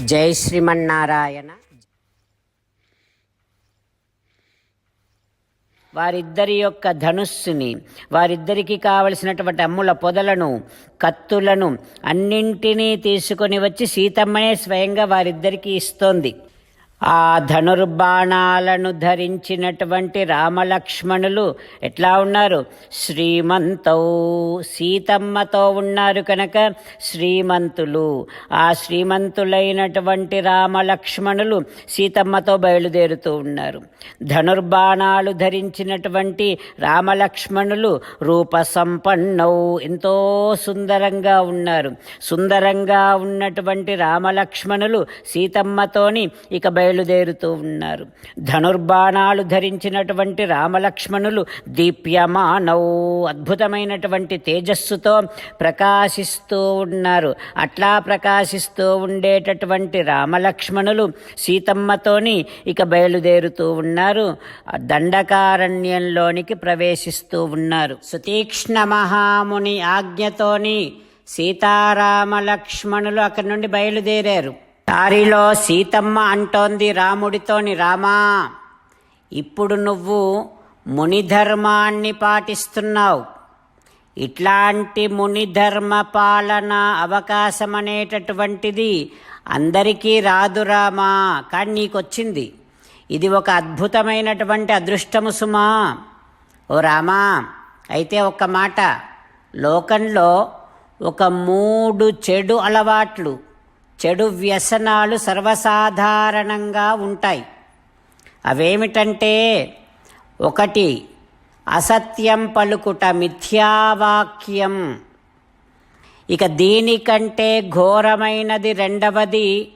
జై శ్రీమన్నారాయణ. వారిద్దరి యొక్క ధనుస్సుని వారిద్దరికి కావలసినటువంటి అమ్ముల పొదలను కత్తులను అన్నింటినీ తీసుకొని వచ్చి సీతమ్మనే స్వయంగా వారిద్దరికీ ఇస్తోంది. ఆ ధనుర్బాణాలను ధరించినటువంటి రామలక్ష్మణులు ఎట్లా ఉన్నారు? శ్రీమంతౌ సీతమ్మతో ఉన్నారు కనుక శ్రీమంతులు. ఆ శ్రీమంతులైనటువంటి రామలక్ష్మణులు సీతమ్మతో బయలుదేరుతూ ఉన్నారు. ధనుర్బాణాలు ధరించినటువంటి రామలక్ష్మణులు రూప సంపన్నౌ ఎంతో సుందరంగా ఉన్నారు. సుందరంగా ఉన్నటువంటి రామలక్ష్మణులు సీతమ్మతోని ఇక బయలు బయలుదేరుతూ ఉన్నారు. ధనుర్బాణాలు ధరించినటువంటి రామలక్ష్మణులు దీప్యమానౌ అద్భుతమైనటువంటి తేజస్సుతో ప్రకాశిస్తూ ఉన్నారు. అట్లా ప్రకాశిస్తూ ఉండేటటువంటి రామలక్ష్మణులు సీతమ్మతోని ఇక బయలుదేరుతూ ఉన్నారు. దండకారణ్యంలోనికి ప్రవేశిస్తూ ఉన్నారు. సుతీక్ష్ణ మహాముని ఆజ్ఞతోని సీతారామ లక్ష్మణులు అక్కడి నుండి బయలుదేరారు. దారిలో సీతమ్మ అంటోంది రాముడితోని రామా ఇప్పుడు నువ్వు మునిధర్మాన్ని పాటిస్తున్నావు. ఇట్లాంటి మునిధర్మ పాలన అవకాశం అనేటటువంటిది అందరికీ రాదు రామా. కానీ నీకొచ్చింది. ఇది ఒక అద్భుతమైనటువంటి అదృష్టము సుమా. ఓ రామా అయితే ఒక మాట. లోకంలో ఒక మూడు చెడు అలవాట్లు చెడు వ్యసనాలు సర్వసాధారణంగా ఉంటాయి. అవేమిటంటే ఒకటి అసత్యం పలుకుట మిథ్యావాక్యం. ఇక దీనికంటే ఘోరమైనది రెండవది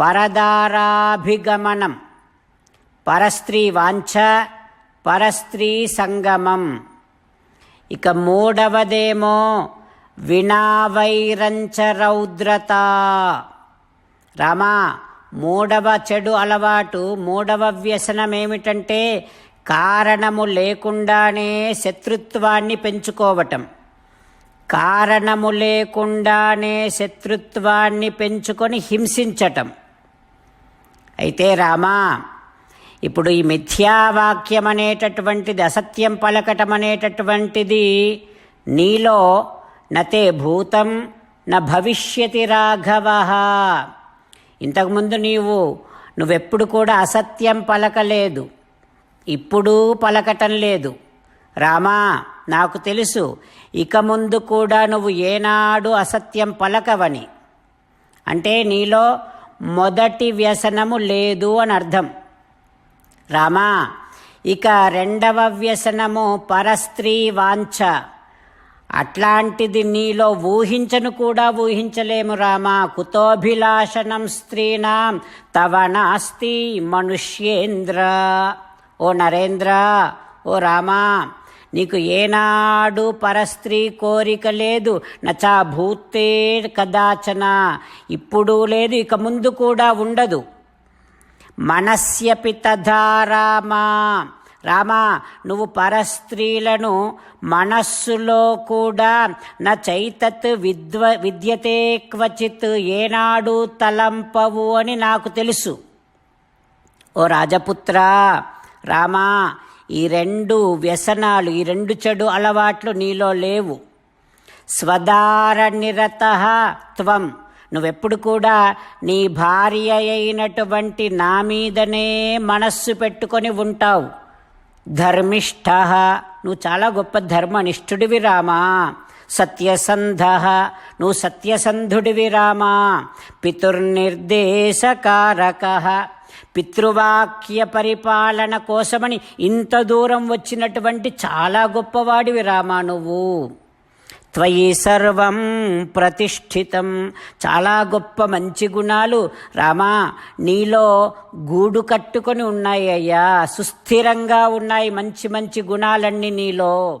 పరదారాభిగమనం. పరస్త్రీ వాంఛ పరస్త్రీ సంగమం. ఇక మూడవదేమో వినావైరంచ రౌద్రత. రామా మూడవ చెడు అలవాటు మూడవ వ్యసనం ఏమిటంటే కారణము లేకుండానే శత్రుత్వాన్ని పెంచుకోవటం. కారణము లేకుండానే శత్రుత్వాన్ని పెంచుకొని హింసించటం. అయితే రామా ఇప్పుడు ఈ మిథ్యావాక్యం అనేటటువంటిది అసత్యం పలకటం అనేటటువంటిది నీలో నతే భూతం న భవిష్యతి రాఘవ. ఇంతకుముందు నీవు నువ్వెప్పుడు కూడా అసత్యం పలకలేదు. ఇప్పుడు పలకటం లేదు. రామా నాకు తెలుసు. ఇక ముందు కూడా నువ్వు ఏనాడు అసత్యం పలకవని. అంటే నీలో మొదటి వ్యసనము లేదు అని అర్థం. రామా ఇక రెండవ వ్యసనము పరస్త్రీ వాంఛ. అట్లాంటిది నీలో ఊహించను కూడా ఊహించలేము రామా. కుతోభిలాషణం స్త్రీణాం తవ నాస్తి మనుష్యేంద్ర. ఓ నరేంద్ర ఓ రామా నీకు ఏనాడు పరస్త్రీ కోరిక లేదు. నచా భూతే కదాచన. ఇప్పుడు లేదు ఇక ముందు కూడా ఉండదు. మనస్యపి తథా రామా నువ్వు పరస్త్రీలను మనస్సులో కూడా నా చైతత్ విద్వ విద్యతే క్వచిత్ ఏనాడు తలంపవు అని నాకు తెలుసు. ఓ రాజపుత్ర రామా ఈ రెండు వ్యసనాలు ఈ రెండు చెడు అలవాట్లు నీలో లేవు. స్వదార నిరత త్వం. నువ్వెప్పుడు కూడా నీ భార్య అయినటువంటి నా మీదనే మనస్సు పెట్టుకొని ఉంటావు. ధర్మిష్ఠ నువ్వు చాలా గొప్ప ధర్మనిష్ఠుడివి రామా। సత్యసంధ। నువ్వు సత్యసంధుడివి రామా। పితుర్నిర్దేశకారక పితృవాక్య పరిపాలన కోసమని ఇంత దూరం వచ్చినటువంటి చాలా గొప్పవాడివి రామా నువ్వు। త్వయి సర్వం ప్రతిష్ఠితం. చాలా గొప్ప మంచి గుణాలు. రామా నీలో గూడు కట్టుకొని ఉన్నాయి అయ్యా. సుస్థిరంగా ఉన్నాయి మంచి మంచి గుణాలన్నీ నీలో.